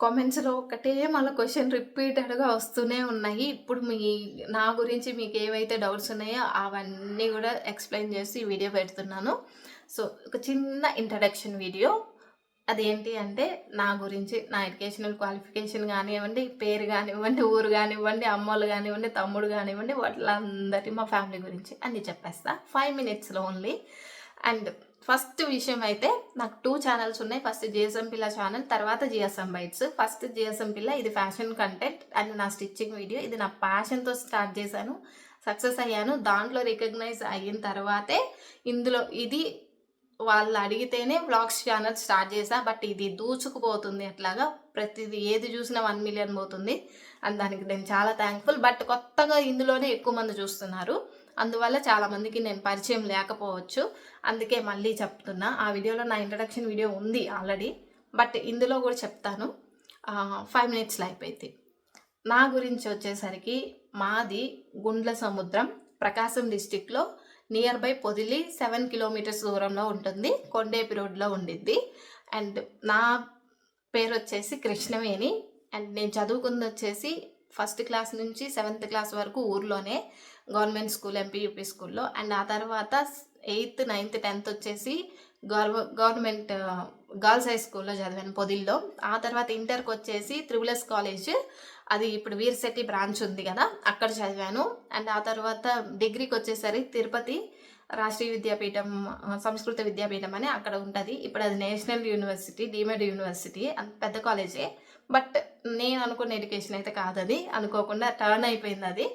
కామెంట్స్‌లో ఒకటే మళ్ళీ క్వశ్చన్ రిపీటెడ్‌గా వస్తూనే ఉన్నాయి. ఇప్పుడు మీ నా గురించి మీకు ఏవైతే డౌట్స్ ఉన్నాయో అవన్నీ కూడా ఎక్స్‌ప్లెయిన్ చేసి వీడియో పెడుతున్నాను. సో, ఒక చిన్న ఇంట్రడక్షన్ వీడియో. అదేంటి అంటే నా గురించి, నా ఎడ్యుకేషనల్ క్వాలిఫికేషన్ కానివ్వండి పేరు కానివ్వండి ఊరు కానివ్వండి అమ్మోళ్ళు కానివ్వండి తమ్ముడు కానివ్వండి వాళ్ళందరి మా ఫ్యామిలీ గురించి అన్నీ చెప్పేస్తా. ఫైవ్ మినిట్స్‌లో ఓన్లీ. అండ్ ఫస్ట్ విషయం అయితే నాకు టూ ఛానల్స్ ఉన్నాయి. ఫస్ట్ జిఎస్ఎం పిల్ల ఛానల్ తర్వాత జిఎస్ఎం బైట్స్. ఫస్ట్ జిఎస్ఎం పిల్ల ఇది ఫ్యాషన్ కంటెంట్ అండ్ నా స్టిచ్చింగ్ వీడియో. ఇది నా ప్యాషన్‌తో స్టార్ట్ చేశాను. సక్సెస్ అయ్యాను. దాంట్లో రికగ్నైజ్ అయిన తర్వాతే ఇందులో ఇది వాళ్ళు అడిగితేనే వ్లాగ్స్ ఛానల్ స్టార్ట్ చేశా. బట్ ఇది దూచుకుపోతుంది అట్లాగా. ప్రతిది ఏది చూసినా వన్ మిలియన్ పోతుంది. అండ్ దానికి నేను చాలా థ్యాంక్ఫుల్ బట్ కొత్తగా ఇందులోనే ఎక్కువ మంది చూస్తున్నారు. అందువల్ల చాలామందికి నేను పరిచయం లేకపోవచ్చు. అందుకే మళ్ళీ చెప్తున్నా. ఆ వీడియోలో నా ఇంట్రడక్షన్ వీడియో ఉంది ఆల్రెడీ. బట్ ఇందులో కూడా చెప్తాను. ఫైవ్ మినిట్స్‌లో అయిపోయింది నా గురించి వచ్చేసరికి మాది గుండ్ల సముద్రం, ప్రకాశం డిస్టిక్లో near by Podili seven kilometres దూరంలో ఉంటుంది. కొండేపి రోడ్‌లో ఉండిద్ది. అండ్ నా పేరు వచ్చేసి కృష్ణవేణి. అండ్ నేను చదువుకుందొచ్చేసి ఫస్ట్ క్లాస్ నుంచి సెవెంత్ క్లాస్ వరకు ఊర్లోనే గవర్నమెంట్ స్కూల్ ఎంపీయూపీ స్కూల్‌లో. అండ్ ఆ తర్వాత ఎయిత్, నైన్త్, 10థ్ వచ్చేసి గవర్వ గవర్నమెంట్ గర్ల్స్ హై స్కూల్‌లో చదివాను పొదిల్లో ఆ తర్వాత ఇంటర్‌కొచ్చేసి వచ్చేసి త్రిబులస్ కాలేజ్ అది ఇప్పుడు వీర్శెట్టి బ్రాంచ్ ఉంది కదా! అక్కడ చదివాను. అండ్ ఆ తర్వాత డిగ్రీకొచ్చేసరికి తిరుపతి రాష్ట్రీయ విద్యాపీఠం సంస్కృత విద్యాపీఠం అని అక్కడ ఉంటుంది ఇప్పుడు అది నేషనల్ యూనివర్సిటీ, డీమెడ్ యూనివర్సిటీ. అంత పెద్ద కాలేజే. బట్ నేను అనుకున్న ఎడ్యుకేషన్ అయితే కాదది. అనుకోకుండా టర్న్ అయిపోయింది అది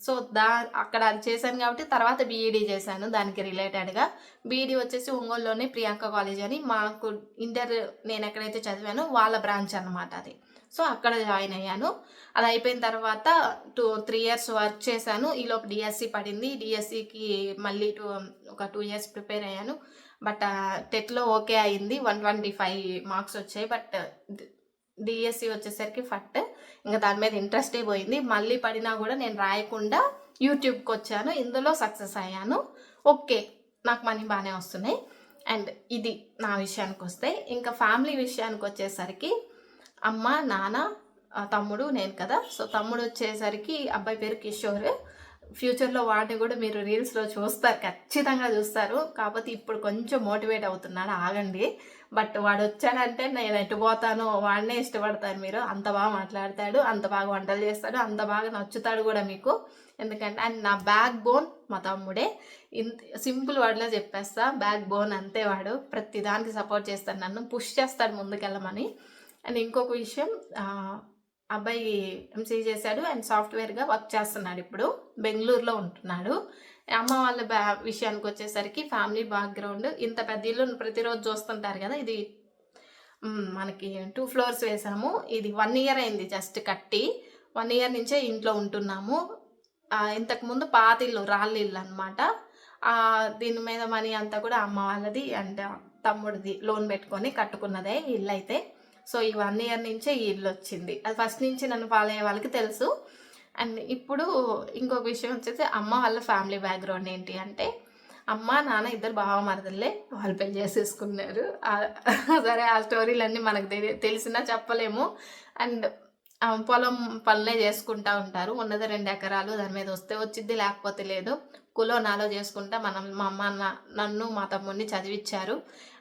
సో, దా అక్కడ అది చేశాను కాబట్టి తర్వాత బీఈడీ చేశాను దానికి రిలేటెడ్‌గా. బీఈడీ వచ్చేసి ఒంగోలులోనే ప్రియాంక కాలేజ్ అని మాకు ఇంటర్ నేను ఎక్కడైతే చదివానో వాళ్ళ బ్రాంచ్ అనమాట అది. సో, అక్కడ జాయిన్ అయ్యాను. అది అయిపోయిన తర్వాత టూ త్రీ ఇయర్స్ వర్క్ చేశాను. ఈలోపు డిఎస్సి పడింది. డిఎస్సికి మళ్ళీ టూ ఒక టూ ఇయర్స్ ప్రిపేర్ అయ్యాను. బట్ టెట్‌లో ఓకే అయింది. 125 మార్క్స్ వచ్చాయి. బట్ డిఎస్సి వచ్చేసరికి ఫట్. ఇంకా దాని మీద ఇంట్రెస్టే పోయింది. మళ్ళీ పడినా కూడా నేను రాయకుండా యూట్యూబ్కి వచ్చాను ఇందులో సక్సెస్ అయ్యాను. ఓకే. నాకు మనీ బాగానే వస్తున్నాయి. అండ్ ఇది నా విషయానికి వస్తే ఇంకా ఫ్యామిలీ విషయానికి వచ్చేసరికి అమ్మ, నాన్న, తమ్ముడు, నేను కదా! సో, తమ్ముడు వచ్చేసరికి అబ్బాయి పేరు కిషోర్. ఫ్యూచర్‌లో వాడిని కూడా మీరు రీల్స్‌లో చూస్తారు. ఖచ్చితంగా చూస్తారు. కాకపోతే ఇప్పుడు కొంచెం మోటివేట్ అవుతున్నాడు ఆగండి. బట్ వాడు వచ్చాడంటే నేను ఎటు పోతాను వాడినే ఇష్టపడతాను మీరు. అంత బాగా మాట్లాడతాడు. అంత బాగా వంటలు చేస్తాడు. అంత బాగా నచ్చుతాడు కూడా మీకు. ఎందుకంటే అండ్ నా బ్యాక్ బోన్ మా తమ్ముడే. ఇంత సింపుల్ వర్డ్‌లో చెప్పేస్తా. బ్యాక్ బోన్ అంతే వాడు. ప్రతి దానికి సపోర్ట్ చేస్తాడు నన్ను. పుష్ చేస్తాడు ముందుకెళ్ళమని. అండ్ ఇంకొక విషయం అబ్బాయి ఎంసీఏ చేశాడు అండ్ సాఫ్ట్‌వేర్‌గా వర్క్ చేస్తున్నాడు ఇప్పుడు. బెంగళూరులో ఉంటున్నాడు. అమ్మ వాళ్ళ బ్యా విషయానికి వచ్చేసరికి ఫ్యామిలీ బ్యాక్‌గ్రౌండ్ ఇంత పెద్ద ఇల్లు ప్రతిరోజు చూస్తుంటారు కదా! ఇది మనకి టూ ఫ్లోర్స్ వేసాము. ఇది వన్ ఇయర్ అయింది జస్ట్ కట్టి. వన్ ఇయర్ నుంచే ఇంట్లో ఉంటున్నాము. ఇంతకుముందు పాత ఇల్లు రాళ్ళ ఇల్లు అనమాట దీని మీద మనీ అంతా కూడా అమ్మ వాళ్ళది అండ్ తమ్ముడిది లోన్ పెట్టుకొని కట్టుకున్నదే ఇల్లు అయితే సో, ఈ వన్ ఇయర్ నుంచే ఈ ఇల్లొచ్చింది. అది ఫస్ట్ నుంచి నన్ను ఫాలో అయ్యే వాళ్ళకి తెలుసు. అండ్ ఇప్పుడు ఇంకొక విషయం వచ్చేసి అమ్మ వాళ్ళ ఫ్యామిలీ బ్యాక్‌గ్రౌండ్ ఏంటి అంటే అమ్మ, నాన్న ఇద్దరు బావ మరదళ్ళే. వాళ్ళు పెళ్ళి చేసేసుకున్నారు. సరే ఆ స్టోరీలన్నీ మనకు తెలి తెలిసినా చెప్పలేము. అండ్ పొలం పనులే చేసుకుంటా ఉంటారు. ఉన్నది రెండు ఎకరాలు. దాని మీద వస్తే వచ్చింది లేకపోతే లేదు. కులో నాలో చేసుకుంటా మనం మా అమ్మ, నా నన్ను, మా తమ్ముడిని చదివిచ్చారు.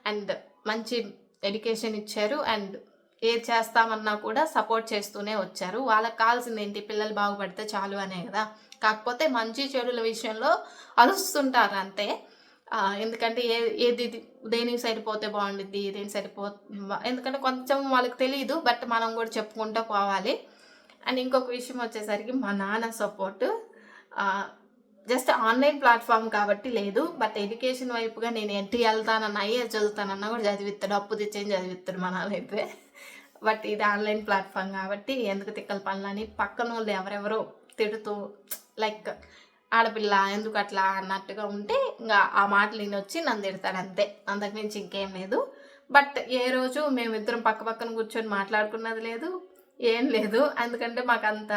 అండ్ మంచి ఎడ్యుకేషన్ ఇచ్చారు. అండ్ ఏది చేస్తామన్నా కూడా సపోర్ట్ చేస్తూనే వచ్చారు. వాళ్ళకి కావాల్సింది ఏంటి పిల్లలు బాగుపడితే చాలు అనే కదా! కాకపోతే మంచి చెడుల విషయంలో అరుస్తుంటారు అంతే. ఎందుకంటే ఏ ఏది దేని సైడ్ పోతే బావుండిద్ది. దేని సైడ్ పో ఎందుకంటే కొంచెం వాళ్ళకి తెలియదు బట్ మనం కూడా చెప్పుకుంటూ పోవాలి. అండ్ ఇంకొక విషయం వచ్చేసరికి మా నాన్న సపోర్ట్ జస్ట్ ఆన్‌లైన్ ప్లాట్ఫామ్ కాబట్టి లేదు. బట్ ఎడ్యుకేషన్ వైపుగా నేను ఎటు వెళ్తానన్నా ఐఏఎస్ చదువుతానన్నా కూడా చదివిస్తాడు అప్పు తెచ్చైనా చదివిస్తాడు మా నాన్నయితే. బట్ ఇది ఆన్‌లైన్ ప్లాట్ఫామ్ కాబట్టి ఎందుకు తిక్కల పనులని పక్కనోళ్ళు ఎవరెవరో తిడుతూ లైక్ ఆడపిల్ల ఎందుకు అట్లా అన్నట్టుగా ఉంటే ఇంకా ఆ మాటలు వచ్చి నన్ను తిడతాడు అంతే. అంతకు మించి ఇంకేం లేదు. బట్ ఏ రోజు మేమిద్దరం పక్క పక్కన కూర్చొని మాట్లాడుకున్నది లేదు. ఏం లేదు. ఎందుకంటే మాకు అంత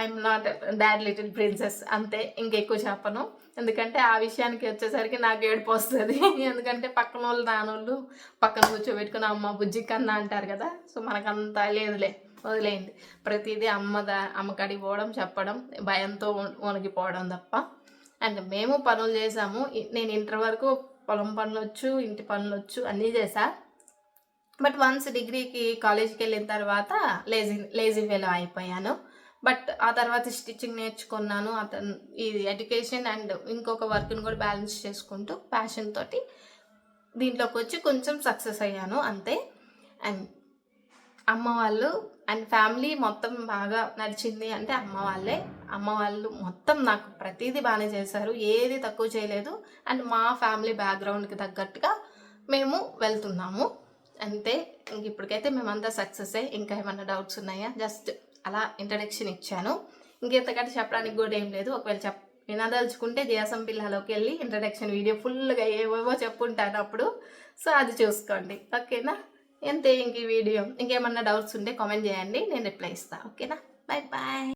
I'm not dad little princess అంతే ఇంకెక్కువ చెప్పను. ఎందుకంటే ఆ విషయానికి వచ్చేసరికి నాకు ఏడుపు వస్తుంది. ఎందుకంటే పక్కన వాళ్ళు నాన్నోళ్ళు పక్కన కూర్చోబెట్టుకుని అమ్మ బుజ్జి కన్నా అంటారు కదా. సో మనకంత లేదులే వదిలేయండి. ప్రతిదీ అమ్మ దా అమ్మకాడికి పోవడం చెప్పడం భయంతో వణిగిపోవడం వణికిపోవడం తప్ప. అండ్ మేము పనులు చేసాము. నేను ఇంటర్ వరకు పొలం పనులు వచ్చు ఇంటి పనులు వచ్చు అన్నీ చేశాను బట్ వన్స్ డిగ్రీకి కాలేజ్కి వెళ్ళిన తర్వాత లేజీ లేజీ వేలో అయిపోయాను. బట్ ఆ తర్వాత స్టిచ్చింగ్ నేర్చుకున్నాను. అతను ఇది ఎడ్యుకేషన్ అండ్ ఇంకొక వర్క్ని కూడా బ్యాలెన్స్ చేసుకుంటూ ప్యాషన్ తోటి దీంట్లోకి వచ్చి కొంచెం సక్సెస్ అయ్యాను అంతే. అండ్ అమ్మ వాళ్ళు అండ్ ఫ్యామిలీ మొత్తం బాగా నడిచింది అంటే అమ్మ వాళ్ళే. అమ్మ వాళ్ళు మొత్తం నాకు ప్రతిదీ బాగానే చేశారు. ఏది తక్కువ చేయలేదు. అండ్ మా ఫ్యామిలీ బ్యాక్గ్రౌండ్కి తగ్గట్టుగా మేము వెళ్తున్నాము. అంతే. ఇంక ఇప్పటికైతే మేమంతా సక్సెస్ ఇంకా ఏమన్నా డౌట్స్ ఉన్నాయా? జస్ట్ అలా ఇంట్రడక్షన్ ఇచ్చాను. ఇంకెంతకంటే చెప్పడానికి కూడా ఏం లేదు. ఒకవేళ చెప్ వినదలుచుకుంటే దేశం పిల్లలోకి వెళ్ళి ఇంట్రడక్షన్ వీడియో ఫుల్గా ఏవేవో చెప్పుంటాను అప్పుడు. సో అది చూసుకోండి. ఓకేనా? ఎంతే ఇంక ఈ వీడియో ఇంకేమన్నా డౌట్స్ ఉంటే కామెంట్ చేయండి. నేను రిప్లై ఇస్తాను ఓకేనా? Bye bye